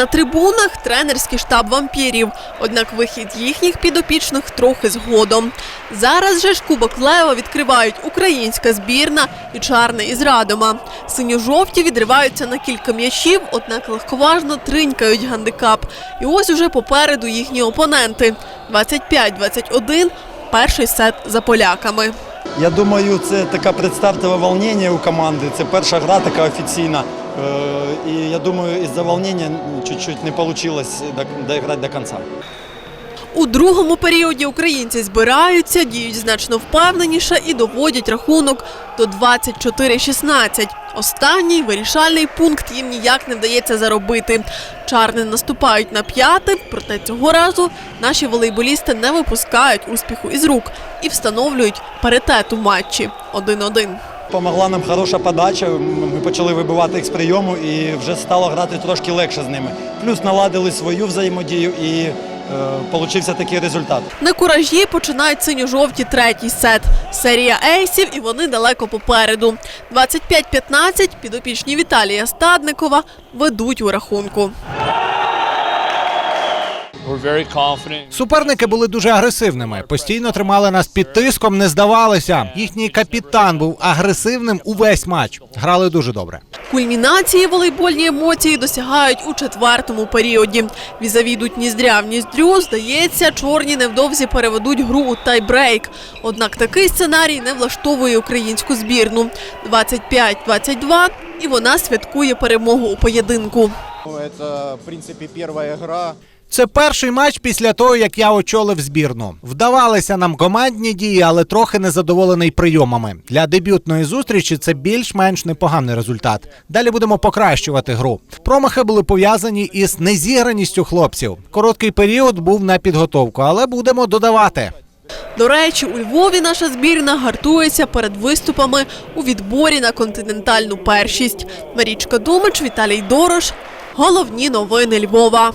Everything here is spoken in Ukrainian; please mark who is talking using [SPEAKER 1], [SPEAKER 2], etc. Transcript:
[SPEAKER 1] На трибунах тренерський штаб вампірів. Однак вихід їхніх підопічних трохи згодом. Зараз же ж Кубок Лева відкривають українська збірна і Чарне із Радома. Синьо-жовті відриваються на кілька м'ячів, однак легковажно тринькають гандикап. І ось уже попереду їхні опоненти. 25-21 – перший сет за поляками.
[SPEAKER 2] Я думаю, це така предстартове волнення у команди. Це перша гра така офіційна. Е, І я думаю, із-за волнення чуть-чуть не вийшло доіграти до кінця.
[SPEAKER 1] У другому періоді українці збираються, діють значно впевненіше і доводять рахунок до 24-16. Останній вирішальний пункт їм ніяк не вдається заробити. Чарни наступають на п'яте, проте цього разу наші волейболісти не випускають успіху із рук і встановлюють паритет у матчі 1-1.
[SPEAKER 2] Помогла нам хороша подача. Ми почали вибивати їх з прийому і вже стало грати трошки легше з ними. Плюс наладили свою взаємодію і е, такий результат.
[SPEAKER 1] На куражі починають синьо-жовті третій сет. Серія ейсів, і вони далеко попереду. 25-15 підопічні Віталія Стадникова ведуть у рахунку.
[SPEAKER 3] Суперники були дуже агресивними, постійно тримали нас під тиском, не здавалися. Їхній капітан був агресивним увесь матч. Грали дуже добре.
[SPEAKER 1] Кульмінації волейбольні емоції досягають у четвертому періоді. Візаві йдуть ніздря в ніздрю. Здається, чорні невдовзі переведуть гру у тайбрейк. Однак такий сценарій не влаштовує українську збірну. 25-22 і вона святкує перемогу у поєдинку.
[SPEAKER 4] Ну, Это, в принципе, первая игра.
[SPEAKER 3] Це перший матч після того, як я очолив збірну. Вдавалися нам командні дії, але трохи незадоволений прийомами. Для дебютної зустрічі це більш-менш непоганий результат. Далі будемо покращувати гру. Промахи були пов'язані із незіграністю хлопців. Короткий період був на підготовку, але будемо додавати.
[SPEAKER 1] До речі, у Львові наша збірна гартується перед виступами у відборі на континентальну першість. Марічка Думич, Віталій Дорош. Головні новини Львова.